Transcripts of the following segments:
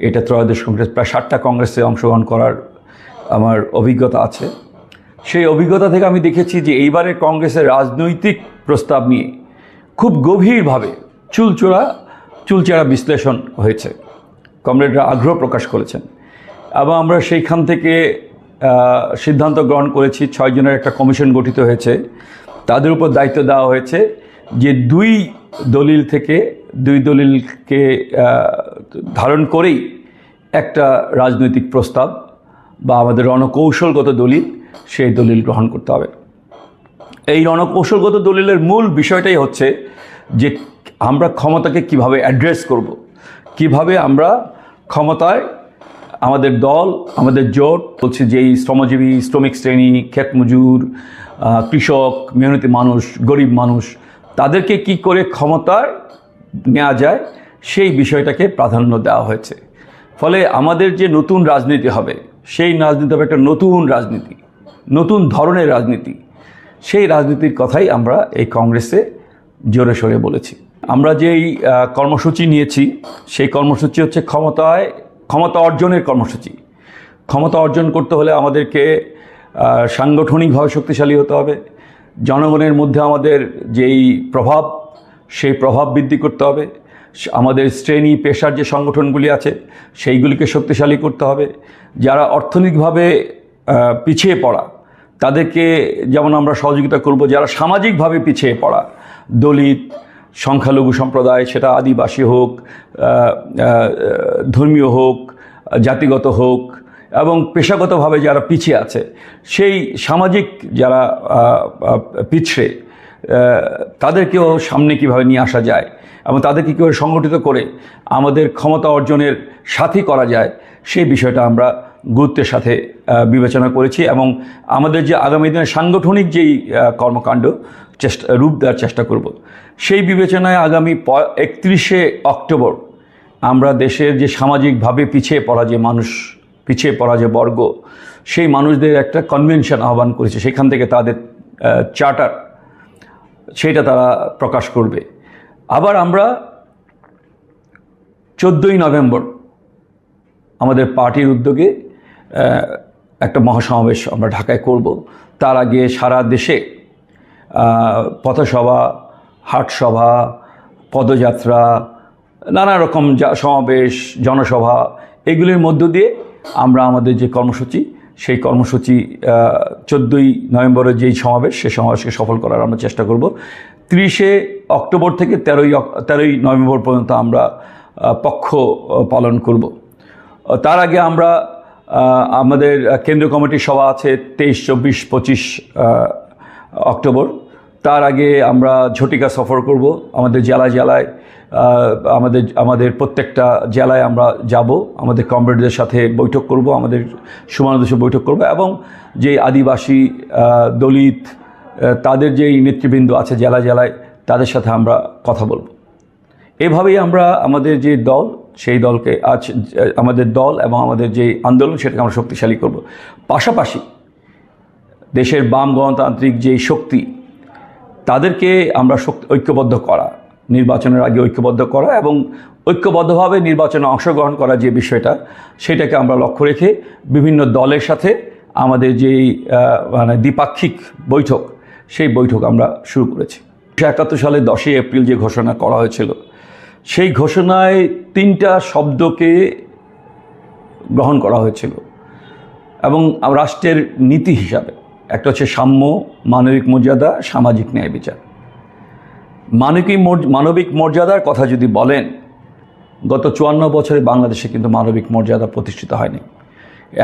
এটা ত্রয়োদশ কংগ্রেস, প্রায় ষাটটা কংগ্রেসে অংশগ্রহণ করার আমার অভিজ্ঞতা আছে। সেই অভিজ্ঞতা থেকে আমি দেখেছি যে এইবারের কংগ্রেসের রাজনৈতিক প্রস্তাব নিয়ে খুব গভীরভাবে চুলচোরা, চুলচেরা বিশ্লেষণ হয়েছে। কমরেডরা আগ্রহ প্রকাশ করেছেন। এবং আমরা সেইখান থেকে সিদ্ধান্ত গ্রহণ করেছি, ছয় জনের একটা কমিশন গঠিত হয়েছে। তাদের উপর দায়িত্ব দেওয়া হয়েছে যে দুই দলিল থেকে দুই দলিলকে ধারণ করেই একটা রাজনৈতিক প্রস্তাব বা আমাদের রণকৌশলগত দলিল সেই দলিল গ্রহণ করতে হবে এই রণকৌশলগত দলিলের মূল বিষয়টাই হচ্ছে যে আমরা ক্ষমতাকে কীভাবে অ্যাড্রেস করব। কীভাবে আমরা ক্ষমতায় আমাদের দল, আমাদের জোট, বলছে যে এই শ্রমজীবী, শ্রমিক শ্রেণি ক্ষেত মজুর কৃষক, মেহনতি মানুষ, গরিব মানুষ, তাদেরকে কি করে ক্ষমতায় নেওয়া যায়, সেই বিষয়টাকে প্রাধান্য দেওয়া হয়েছে। ফলে আমাদের যে নতুন রাজনীতি হবে, সেই রাজনীতি হবে একটা নতুন রাজনীতি, নতুন ধরনের রাজনীতি। সেই রাজনীতির কথাই আমরা এই কংগ্রেসে জোরে সোরে বলেছি। আমরা যেই কর্মসূচি নিয়েছি, সেই কর্মসূচি হচ্ছে ক্ষমতায়, ক্ষমতা অর্জনের কর্মসূচি। ক্ষমতা অর্জন করতে হলে আমাদেরকে সাংগঠনিকভাবে শক্তিশালী হতে হবে। জনগণের মধ্যে আমাদের যেই প্রভাব সেই প্রভাব বৃদ্ধি করতে হবে। আমাদের শ্রেণি, পেশার যে সংগঠনগুলি আছে, সেইগুলিকে শক্তিশালী করতে হবে। যারা অর্থনৈতিকভাবে পিছিয়ে পড়া, তাদেরকে যেমন আমরা সহযোগিতা করব, যারা সামাজিকভাবে পিছিয়ে পড়া, দলিত, সংখ্যালঘু সম্প্রদায়, সেটা আদিবাসী হোক ধর্মীয় হোক, জাতিগত হোক, এবং পেশাগতভাবে যারা পিছিয়ে আছে, সেই সামাজিক যারা পিছড়ে তাদেরকেও সামনে কীভাবে নিয়ে আসা যায় এবং তাদেরকে কীভাবে সংগঠিত করে আমাদের ক্ষমতা অর্জনের সাথী করা যায়, সেই বিষয়টা আমরা গুরুত্বের সাথে বিবেচনা করেছি এবং আমাদের যে আগামী দিনে সাংগঠনিক যেই কর্মকাণ্ড চেষ্টা, রূপ দেওয়ার চেষ্টা করব, সেই বিবেচনায় আগামী একত্রিশে অক্টোবর আমরা দেশের যে সামাজিকভাবে পিছিয়ে পড়া যে মানুষ, পিছিয়ে পড়া যে বর্গ, সেই মানুষদের একটা কনভেনশন আহ্বান করেছে। সেখান থেকে তাদের চার্টার সেইটা তারা প্রকাশ করবে। আবার আমরা চোদ্দোই নভেম্বর আমাদের পার্টির উদ্যোগে একটা মহাসমাবেশ আমরা ঢাকায় করব। তার আগে সারা দেশে পথসভা, হাটসভা, পদযাত্রা, নানা রকম যা- সমাবেশ, জনসভা, এগুলির মধ্য দিয়ে আমরা আমাদের যে কর্মসূচি সেই কর্মসূচি চোদ্দোই নভেম্বরের যেই সমাবেশ সেই সমাবেশকে সফল করার আমরা চেষ্টা করব। তিরিশে অক্টোবর থেকে তেরোই তেরোই নভেম্বর পর্যন্ত আমরা পক্ষ পালন করব। তার আগে আমরা আমাদের কেন্দ্রীয় কমিটির সভা আছে তেইশ, চব্বিশ, পঁচিশ অক্টোবর। তার আগে আমরা ঝটিকা সফর করব। আমাদের জেলায় জেলায় আমাদের আমাদের প্রত্যেকটা জেলায় আমরা যাব, আমাদের কমরেডদের সাথে বৈঠক করব, আমাদের সমানদেশে বৈঠক করব এবং যে আদিবাসী দলিত তাদের যেই নেতৃবৃন্দ আছে জেলা, জেলায়, তাদের সাথে আমরা কথা বলব। এভাবেই আমরা আমাদের যে দল, সেই দলকে আজ, আমাদের দল এবং আমাদের যে আন্দোলন, সেটাকে আমরা শক্তিশালী করব। পাশাপাশি দেশের বাম গণতান্ত্রিক যে শক্তি, তাদেরকে আমরা শক্তি, ঐক্যবদ্ধ করা নির্বাচনের আগে ঐক্যবদ্ধ করা এবং ঐক্যবদ্ধভাবে নির্বাচনে অংশগ্রহণ করা যে বিষয়টা, সেটাকে আমরা লক্ষ্য রেখে বিভিন্ন দলের সাথে আমাদের যেই মানে দ্বিপাক্ষিক বৈঠক, সেই বৈঠক আমরা শুরু করেছি। একাত্তর সালে দশই এপ্রিল যে ঘোষণা করা হয়েছিল, সেই ঘোষণায় তিনটা শব্দকে গ্রহণ করা হয়েছিল এবং রাষ্ট্রের নীতি হিসাবে। একটা হচ্ছে সাম্য, মানবিক মর্যাদা, সামাজিক ন্যায় বিচার। মানবিক মানবিক মর্যাদার কথা যদি বলেন, গত চুয়ান্ন বছরে বাংলাদেশে কিন্তু মানবিক মর্যাদা প্রতিষ্ঠিত হয়নি।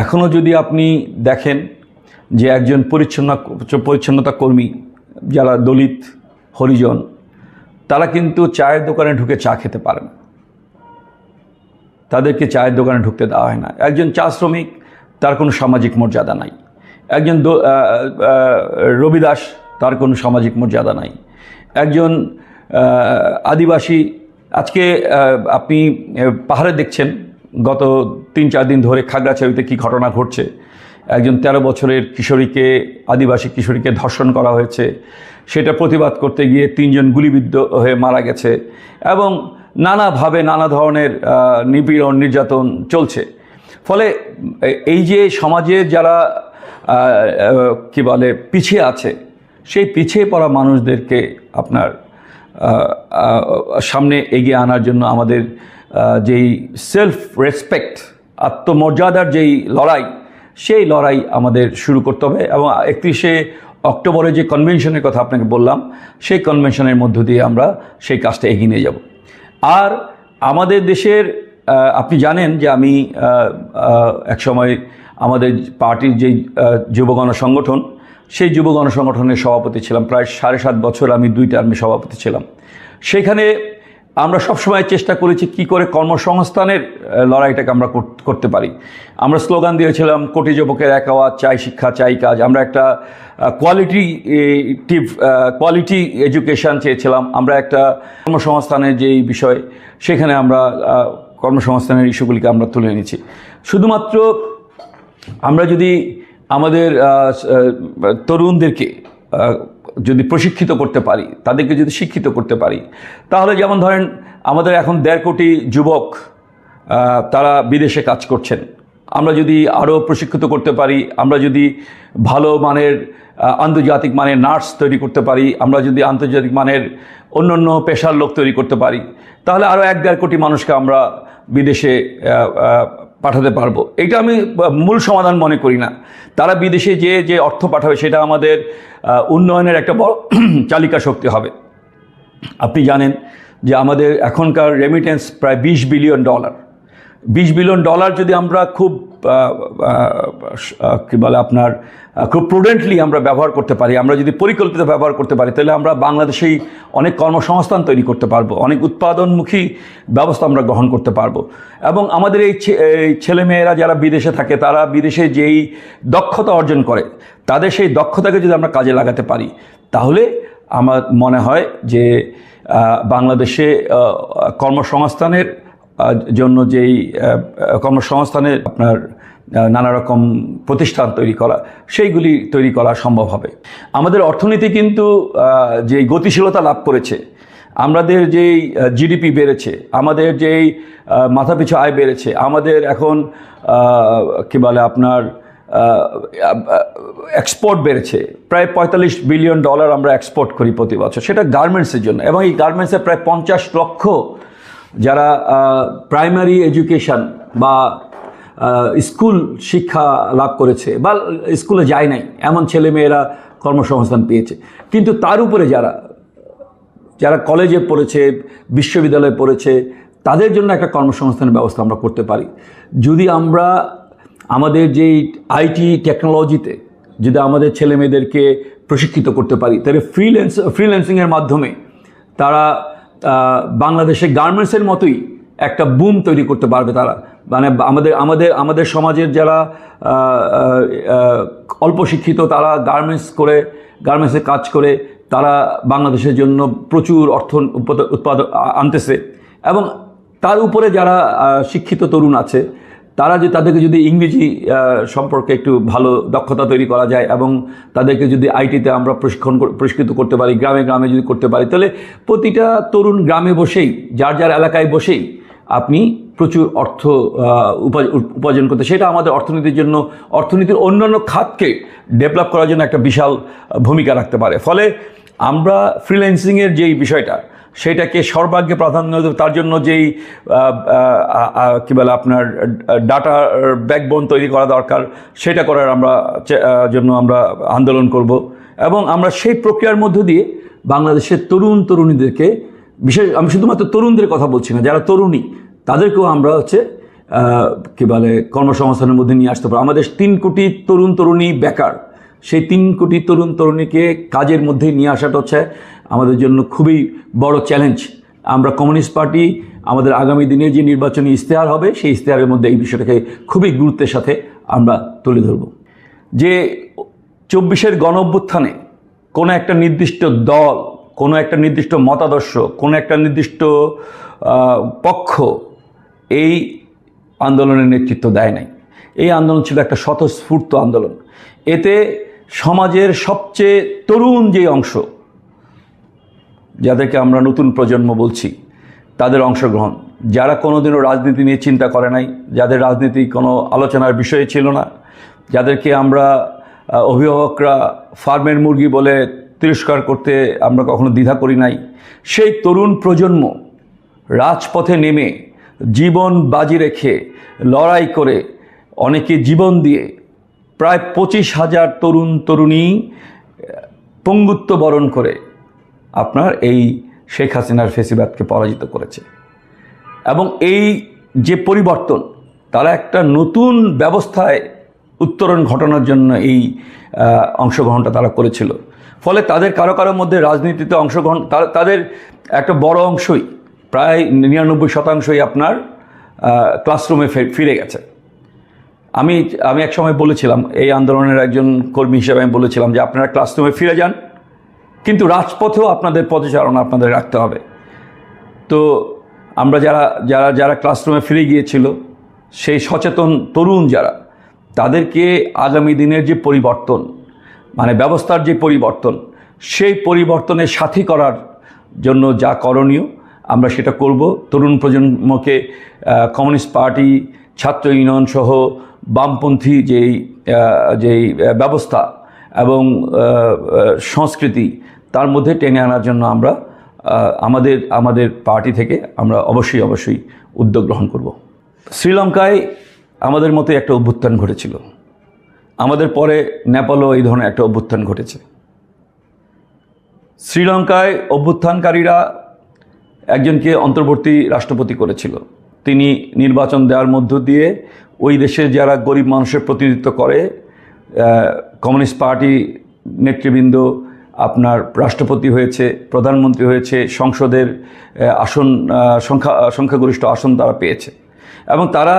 এখনও যদি আপনি দেখেন যে একজন পরিচ্ছন্ন, পরিচ্ছন্নতা কর্মী, যারা দলিত, হরিজন, তারা কিন্তু চায়ের দোকানে ঢুকে চা খেতে পারে না। তাদেরকে চায়ের দোকানে ঢুকতে দেওয়া হয় না। একজন চা শ্রমিক, তার কোনো সামাজিক মর্যাদা নাই। একজন রবিদাস, তার কোনো সামাজিক মর্যাদা নাই। একজন আদিবাসী। আজকে আপনি পাহাড়ে দেখছেন, গত তিন চার দিন ধরে খাগড়াছড়িতে কী ঘটনা ঘটছে। একজন তেরো বছরের কিশোরীকে, আদিবাসী কিশোরীকে ধর্ষণ করা হয়েছে। সেটা প্রতিবাদ করতে গিয়ে তিনজন গুলিবিদ্ধ হয়ে মারা গেছে এবং নানাভাবে নানা ধরনের নিপীড়ন, নির্যাতন চলছে। ফলে, এই যে সমাজের যারা কি বলে, পিছিয়ে আছে সেই পিছিয়ে পড়া মানুষদেরকে আপনার সামনে এগিয়ে আনার জন্য আমাদের যেই সেলফ রেসপেক্ট আত্মমর্যাদার যেই লড়াই সেই লড়াই আমাদের শুরু করতে হবে এবং একত্রিশে অক্টোবরে যে কনভেনশনের কথা আপনাকে বললাম সেই কনভেনশনের মধ্য দিয়ে আমরা সেই কাজটা এগিয়ে নিয়ে যাব। আর আমাদের দেশের আপনি জানেন যে আমি একসময় আমাদের পার্টির যেই আহ, যুব গণসংগঠন সেই যুব গণসংগঠনের সভাপতি ছিলাম। প্রায় সাড়ে সাত বছর আমি দুই টার্মে সভাপতি ছিলাম। সেখানে আমরা সবসময় চেষ্টা করেছি কি করে কর্মসংস্থানের লড়াইটাকে আমরা করতে পারি। আমরা স্লোগান দিয়েছিলাম, কোটি যুবকের এক আওয়াজ চাই শিক্ষা, চাই কাজ। আমরা একটা কোয়ালিটিভ কোয়ালিটি এডুকেশন চেয়েছিলাম। আমরা একটা কর্মসংস্থানের যেই বিষয়, সেখানে আমরা কর্মসংস্থানের ইস্যুগুলিকে আমরা তুলে এনেছি। শুধুমাত্র আমরা যদি আমাদের তরুণদেরকে যদি প্রশিক্ষিত করতে পারি, তাদেরকে যদি শিক্ষিত করতে পারি, তাহলে যেমন ধরেন আমাদের এখন দেড় কোটি যুবক তারা বিদেশে কাজ করছেন। আমরা যদি আরও প্রশিক্ষিত করতে পারি, আমরা যদি ভালো মানের আন্তর্জাতিক মানের নার্স তৈরি করতে পারি, আমরা যদি আন্তর্জাতিক মানের অন্য অন্য পেশার লোক তৈরি করতে পারি, তাহলে আরও এক দেড় কোটি মানুষকে আমরা বিদেশে পাঠাতে পারব। এটা আমি মূল সমাধান মনে করি না। তারা বিদেশে যে যে অর্থ পাঠাবে, সেটা আমাদের উন্নয়নের একটা বড় চালিকা শক্তি হবে। আপনি জানেন যে আমাদের এখনকার রেমিটেন্স প্রায় বিশ বিলিয়ন ডলার বিশ বিলিয়ন ডলার যদি আমরা খুব কী বলে আপনার খুব প্রুডেন্টলি আমরা ব্যবহার করতে পারি। আমরা যদি পরিকল্পিত ব্যবহার করতে পারি, তাহলে আমরা বাংলাদেশেই অনেক কর্মসংস্থান তৈরি করতে পারব। অনেক উৎপাদনমুখী ব্যবস্থা আমরা গ্রহণ করতে পারব। এবং আমাদের এই ছেলেমেয়েরা যারা বিদেশে থাকে, তারা বিদেশে যেই দক্ষতা অর্জন করে, তাদের সেই দক্ষতাকে যদি আমরা কাজে লাগাতে পারি, তাহলে আমার মনে হয় যে বাংলাদেশে কর্মসংস্থানের জন্য যেই আহ, কর্মসংস্থানের আপনার নানা রকম প্রতিষ্ঠান তৈরি করা সেইগুলি তৈরি করা সম্ভব হবে। আমাদের অর্থনীতি কিন্তু যে গতিশীলতা লাভ করেছে আমাদের যেই জিডিপি বেড়েছে আমাদের যেই মাথাপিছু আয় বেড়েছে আমাদের এখন কি বলে আপনার এক্সপোর্ট বেড়েছে প্রায় পঁয়তাল্লিশ বিলিয়ন ডলার আমরা এক্সপোর্ট করি প্রতি বছর। সেটা গার্মেন্টসের জন্য এবং এই গার্মেন্টসে প্রায় পঞ্চাশ লক্ষ যারা প্রাইমারি এডুকেশন বা স্কুল শিক্ষা লাভ করেছে বা স্কুলে যায় নাই, এমন ছেলেমেয়েরা কর্মসংস্থান পেয়েছে। কিন্তু তার উপরে যারা যারা কলেজে পড়েছে, বিশ্ববিদ্যালয়ে পড়েছে, তাদের জন্য একটা কর্মসংস্থানের ব্যবস্থা আমরা করতে পারি। যদি আমরা আমাদের যেই আইটি টেকনোলজিতে যদি আমাদের ছেলে মেয়েদেরকে প্রশিক্ষিত করতে পারি, তাহলে ফ্রিল্যান্স ফ্রিল্যান্সিংয়ের মাধ্যমে তারা আহ, বাংলাদেশের গার্মেন্টসের মতোই একটা বুম তৈরি করতে পারবে তারা। মানে আমাদের আমাদের আমাদের সমাজের যারা অল্প শিক্ষিত তারা গার্মেন্টস করে গার্মেন্টসে কাজ করে তারা বাংলাদেশের জন্য প্রচুর অর্থ উৎপাদ- উৎপাদন আনতেছে। এবং তার উপরে যারা শিক্ষিত তরুণ আছে তারা যে তাদেরকে যদি ইংরেজি সম্পর্কে একটু ভালো দক্ষতা তৈরি করা যায় এবং তাদেরকে যদি আইটিতে আমরা প্রশিক্ষণ প্রশিক্ষিত করতে পারি, গ্রামে গ্রামে যদি করতে পারি, তাহলে প্রতিটা তরুণ গ্রামে বসেই, যার যার এলাকায় বসেই আপনি প্রচুর অর্থ উপার্জন করতে, সেটা আমাদের অর্থনীতির জন্য, অর্থনীতির অন্যান্য খাতকে ডেভেলপ করার জন্য একটা বিশাল ভূমিকা রাখতে পারে। ফলে আমরা ফ্রিল্যান্সিংয়ের যেই বিষয়টা সেটাকে সর্বাগ্যে প্রাধান্য তার জন্য যেই কি বলে আপনার ডাটা ব্যাকবোন তৈরি করা দরকার, সেটা করার আমরা জন্য আমরা আন্দোলন করব। এবং আমরা সেই প্রক্রিয়ার মধ্য দিয়ে বাংলাদেশের তরুণ তরুণীদেরকে, বিশেষ, আমি শুধুমাত্র তরুণদের কথা বলছি না, যারা তরুণী, তাদেরকেও আমরা হচ্ছে কি বলে, কর্মসংস্থানের মধ্যে নিয়ে আসতে পারব। আমাদের তিন কোটি তরুণ তরুণী বেকার, সেই তিন কোটি তরুণ তরুণীকে কাজের মধ্যে নিয়ে আসাটা হচ্ছে আমাদের জন্য খুবই বড় চ্যালেঞ্জ আমরা কমিউনিস্ট পার্টি আমাদের আগামী দিনে যে নির্বাচনী ইশতেহার হবে, সেই ইশতেহারের মধ্যে এই বিষয়টাকে খুবই গুরুত্বের সাথে আমরা তুলে ধরব। যে চব্বিশের গণ অভ্যুত্থানে কোনো একটা নির্দিষ্ট দল, কোনো একটা নির্দিষ্ট মতাদর্শ, কোনো একটা নির্দিষ্ট পক্ষ এই আন্দোলনের নেতৃত্ব দেয় নাই। এই আন্দোলন ছিল একটা স্বতঃস্ফূর্ত আন্দোলন। এতে সমাজের সবচেয়ে তরুণ যে অংশ যাদেরকে আমরা নতুন প্রজন্ম বলছি, তাদের অংশগ্রহণ। যারা কোনোদিনও রাজনীতি নিয়ে চিন্তা করে নাই, যাদের রাজনীতি কোনো আলোচনার বিষয় ছিল না, যাদেরকে আমরা অভিভাবকরা ফার্মের মুরগি বলে তিরস্কার করতে আমরা কখনো দ্বিধা করি নাই, সেই তরুণ প্রজন্ম রাজপথে নেমে জীবন বাজি রেখে লড়াই করে অনেকে জীবন দিয়ে প্রায় পঁচিশ হাজার তরুণ, তরুণী পঙ্গুত্ব বরণ করে আপনার এই শেখ হাসিনার ফেসিবাদকে পরাজিত করেছে। এবং এই যে পরিবর্তন, তারা একটা নতুন ব্যবস্থায় উত্তরণ ঘটানোর জন্য এই অংশগ্রহণটা তারা করেছিল। ফলে তাদের কারও কারও মধ্যে রাজনীতিতে অংশগ্রহণ তাদের একটা বড় অংশই, প্রায় নিরানব্বই শতাংশই আপনার ক্লাসরুমে ফিরে গেছে। আমি আমি এক সময় বলেছিলাম, এই আন্দোলনের একজন কর্মী হিসেবে আমি বলেছিলাম যে আপনারা ক্লাসরুমে ফিরে যান কিন্তু রাজপথেও আপনাদের পদচারণা আপনাদের রাখতে হবে। তো আমরা যারা যারা যারা ক্লাসরুমে ফিরে গিয়েছিল, সেই সচেতন তরুণ যারা, তাদেরকে আগামী দিনের যে পরিবর্তন মানে ব্যবস্থার যে পরিবর্তন, সেই পরিবর্তনের সাথী করার জন্য যা করণীয়, আমরা সেটা করব। তরুণ প্রজন্মকে কমিউনিস্ট পার্টি ছাত্র ইউনিয়ন সহ বামপন্থী যেই যেই ব্যবস্থা এবং সংস্কৃতি তার মধ্যে টেনে আনার জন্য আমরা আমাদের আমাদের পার্টি থেকে আমরা অবশ্যই অবশ্যই উদ্যোগ গ্রহণ করব। শ্রীলঙ্কায় আমাদের মতো একটা অভ্যুত্থান ঘটেছিল। আমাদের পরে নেপালও এই ধরনের একটা অভ্যুত্থান ঘটেছে। শ্রীলঙ্কায় অভ্যুত্থানকারীরা একজনকে অন্তর্বর্তী রাষ্ট্রপতি করেছিল। তিনি নির্বাচন দেওয়ার মধ্য দিয়ে ওই দেশের যারা গরিব মানুষের প্রতিনিধিত্ব করে কমিউনিস্ট পার্টি নেতৃবৃন্দ আপনার রাষ্ট্রপতি হয়েছে, প্রধানমন্ত্রী হয়েছে, সংসদের আসন সংখ্যা সংখ্যাগরিষ্ঠ আসন তারা পেয়েছে। এবং তারা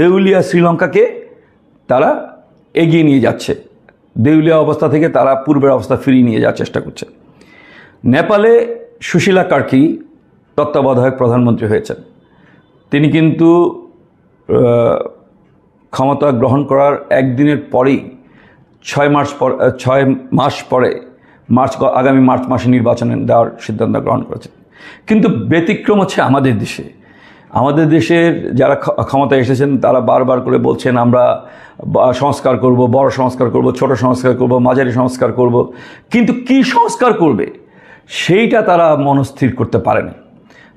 দেউলিয়া শ্রীলঙ্কাকে তারা এগিয়ে নিয়ে যাচ্ছে। দেউলিয়া অবস্থা থেকে তারা পূর্বের অবস্থা ফিরিয়ে নিয়ে যাওয়ার চেষ্টা করছে। নেপালে সুশীলা কার্কি তত্ত্বাবধায়ক প্রধানমন্ত্রী হয়েছেন। তিনি কিন্তু ক্ষমতা গ্রহণ করার একদিনের পরেই ছয় মার্চ পর ছয় মাস পরে মার্চ আগামী মার্চ মাসে নির্বাচনে দেওয়ার সিদ্ধান্ত গ্রহণ করেছেন কিন্তু ব্যতিক্রম হচ্ছে আমাদের দেশে। আমাদের দেশের যারা ক্ষমতায় এসেছেন, তারা বারবার করে বলছেন, আমরা সংস্কার করব, বড় সংস্কার করব, ছোট সংস্কার করব, মাঝারি সংস্কার করব। কিন্তু কি সংস্কার করবে? সেইটা তারা মনস্থির করতে পারেনি।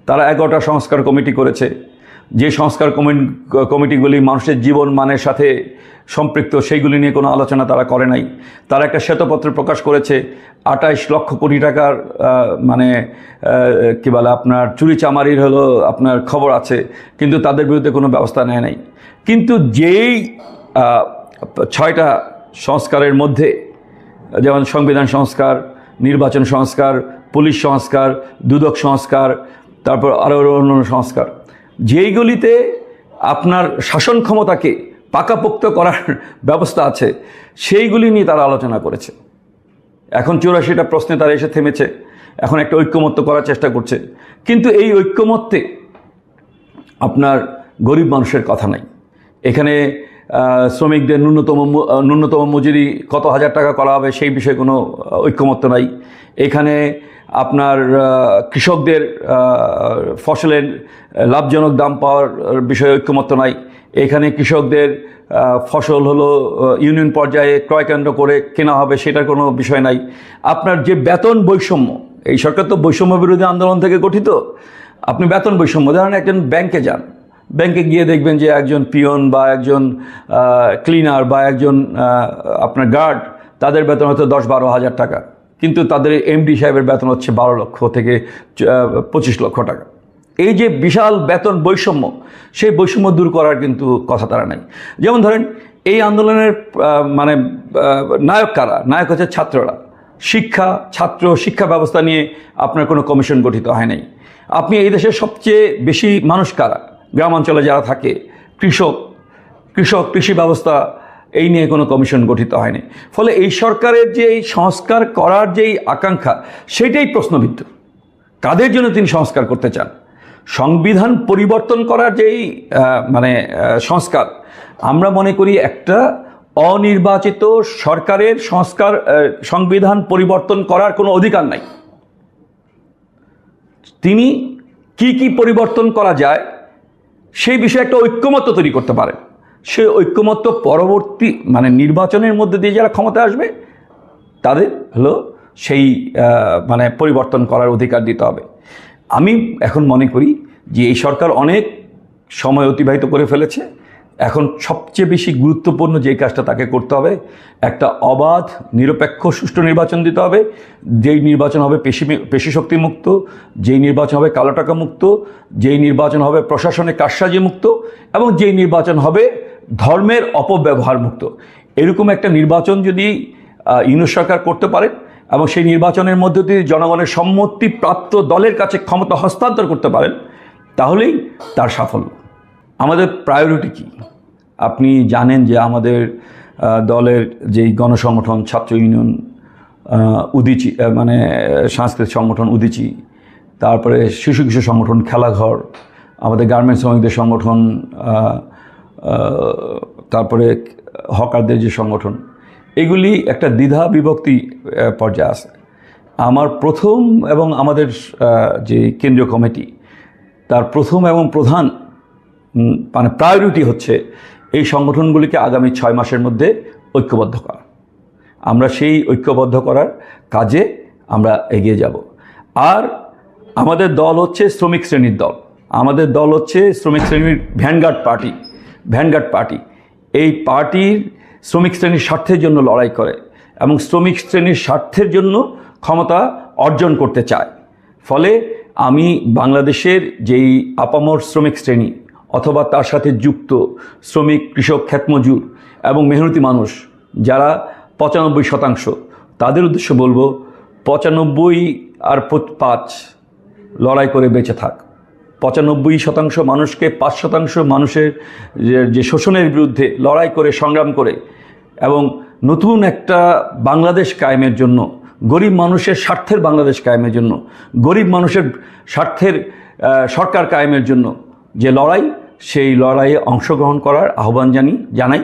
তারা এগারোটা সংস্কার কমিটি করেছে। যে সংস্কার কমি- কমিটিগুলি মানুষের জীবন মানের সাথে সম্পৃক্ত, সেইগুলি নিয়ে কোনো আলোচনা তারা করে নাই। তারা একটা শ্বেতপত্র প্রকাশ করেছে আঠাইশ লক্ষ কোটি টাকার মানে কি বলে, আপনার চুরি চামারির হলো আপনার খবর আছে, কিন্তু তাদের বিরুদ্ধে কোনো ব্যবস্থা নেয় নাই। কিন্তু যেই ছয়টা সংস্কারের মধ্যে, যেমন সংবিধান সংস্কার, নির্বাচন সংস্কার, পুলিশ সংস্কার, দুদক সংস্কার, তারপর আরও অন্য সংস্কার যেইগুলিতে আপনার শাসন ক্ষমতাকে পাকাপোক্ত করার ব্যবস্থা আছে, সেইগুলি নিয়ে তারা আলোচনা করেছে। এখন চৌরাশিটা প্রশ্নে তারা এসে থেমেছে। এখন একটা ঐক্যমত্য করার চেষ্টা করছে। কিন্তু এই ঐক্যমত্যে আপনার গরিব মানুষের কথা নাই। এখানে শ্রমিকদের ন্যূনতম ন্যূনতম মজুরি কত হাজার টাকা করা হবে সেই বিষয়ে কোনো ঐক্যমত্য নাই। এখানে আপনার কৃষকদের ফসলের লাভজনক দাম পাওয়ার বিষয়ে ঐক্যমত্য নাই। এখানে কৃষকদের ফসল হলো ইউনিয়ন পর্যায়ে ক্রয়কেন্দ্র করে কেনা হবে সেটার কোনো বিষয় নাই। আপনার যে বেতন বৈষম্য, এই সরকার তো বৈষম্য বিরোধী আন্দোলন থেকে গঠিত। আপনি বেতন বৈষম্য, ধরেন একজন ব্যাংকে যান ব্যাংকে গিয়ে দেখবেন যে একজন পিয়ন বা একজন ক্লিনার বা একজন আপনার গার্ড তাদের বেতন হয়তো দশ বারো হাজার টাকা। কিন্তু তাদের এমডি সাহেবের বেতন হচ্ছে বারো লক্ষ থেকে পঁচিশ লক্ষ টাকা। এই যে বিশাল বেতন বৈষম্য, সেই বৈষম্য দূর করার কিন্তু কথা তারা নাই। যেমন ধরেন, এই আন্দোলনের মানে নায়ক কারা? নায়ক হচ্ছে ছাত্ররা। শিক্ষা, ছাত্র শিক্ষা ব্যবস্থা নিয়ে আপনার কোনো কমিশন গঠিত হয় নাই। আপনি এই দেশের সবচেয়ে বেশি মানুষ কারা? গ্রামাঞ্চলে যারা থাকে, কৃষক কৃষক কৃষি ব্যবস্থা এই নিয়ে কোনো কমিশন গঠিত হয়নি। ফলে এই সরকারের যে এই সংস্কার করার যেই আকাঙ্ক্ষা, সেটাই প্রশ্নবিদ্ধ। কাদের জন্য তিনি সংস্কার করতে চান? সংবিধান পরিবর্তন করার যেই মানে সংস্কার, আমরা মনে করি একটা অনির্বাচিত সরকারের সংস্কার সংবিধান পরিবর্তন করার কোনো অধিকার নাই। তিনি কি কি পরিবর্তন করা যায় সেই বিষয়ে একটা ঐক্যমত্য তৈরি করতে পারে। সেই ঐক্যমত্য পরবর্তী মানে নির্বাচনের মধ্যে দিয়ে যারা ক্ষমতা আসবে, তাদের হলো সেই মানে পরিবর্তন করার অধিকার দিতে হবে। আমি এখন মনে করি যে এই সরকার অনেক সময় অতিবাহিত করে ফেলেছে। এখন সবচেয়ে বেশি গুরুত্বপূর্ণ যেই কাজটা তাকে করতে হবে, একটা অবাধ, নিরপেক্ষ, সুষ্ঠু নির্বাচন দিতে হবে। যেই নির্বাচন হবে পেশি পেশি শক্তি মুক্ত, যেই নির্বাচন হবে কালো টাকা মুক্ত, যেই নির্বাচন হবে প্রশাসনের কারসাজি মুক্ত, এবং যেই নির্বাচন হবে ধর্মের অপব্যবহার মুক্ত। এরকম একটা নির্বাচন যদি ইউনুস সরকার করতে পারে এবং সেই নির্বাচনের মধ্য দিয়ে জনগণের সম্মতি প্রাপ্ত দলের কাছে ক্ষমতা হস্তান্তর করতে পারেন, তাহলেই তার সাফল্য। আমাদের প্রায়োরিটি কি? আপনি জানেন যে আমাদের দলের যেই গণসংগঠন, ছাত্র ইউনিয়ন উদিচি মানে সাংস্কৃতিক সংগঠন উদিচি, তারপরে শিশু কিশোর সংগঠন খেলাঘর, আমাদের গার্মেন্টস শ্রমিকদের সংগঠন তারপরে হকারদের যে সংগঠন, এগুলি একটা দ্বিধা বিভক্তি পর্যায়ে আছে। আমার প্রথম এবং আমাদের যে কেন্দ্রীয় কমিটি, তার প্রথম এবং প্রধান মানে প্রায়োরিটি হচ্ছে এই সংগঠনগুলিকে আগামী ছয় মাসের মধ্যে ঐক্যবদ্ধ করা। আমরা সেই ঐক্যবদ্ধ করার কাজে আমরা এগিয়ে যাব। আর আমাদের দল হচ্ছে শ্রমিক শ্রেণির দল। আমাদের দল হচ্ছে শ্রমিক শ্রেণির ভ্যানগার্ড পার্টি ভ্যানগার্ড পার্টি। এই পার্টির শ্রমিক শ্রেণির স্বার্থের জন্য লড়াই করে এবং শ্রমিক শ্রেণির স্বার্থের জন্য ক্ষমতা অর্জন করতে চায়। ফলে আমি বাংলাদেশের যেই আপামর শ্রমিক শ্রেণি অথবা তার সাথে যুক্ত শ্রমিক, কৃষক, খ্যাতমজুর এবং মেহনতি মানুষ যারা পঁচানব্বই শতাংশ। তাদের উদ্দেশ্যে বলব, পঁচানব্বই আর পাঁচ লড়াই করে বেঁচে থাক। পঁচানব্বই শতাংশ মানুষকে, পাঁচ শতাংশ মানুষের যে- শোষণের বিরুদ্ধে লড়াই করে, সংগ্রাম করে এবং নতুন একটা বাংলাদেশ কায়েমের জন্য, গরিব মানুষের স্বার্থের বাংলাদেশ কায়েমের জন্য, গরিব মানুষের স্বার্থের সরকার কায়েমের জন্য যে লড়াই সেই লড়াইয়ে অংশগ্রহণ করার আহ্বান জানি জানাই।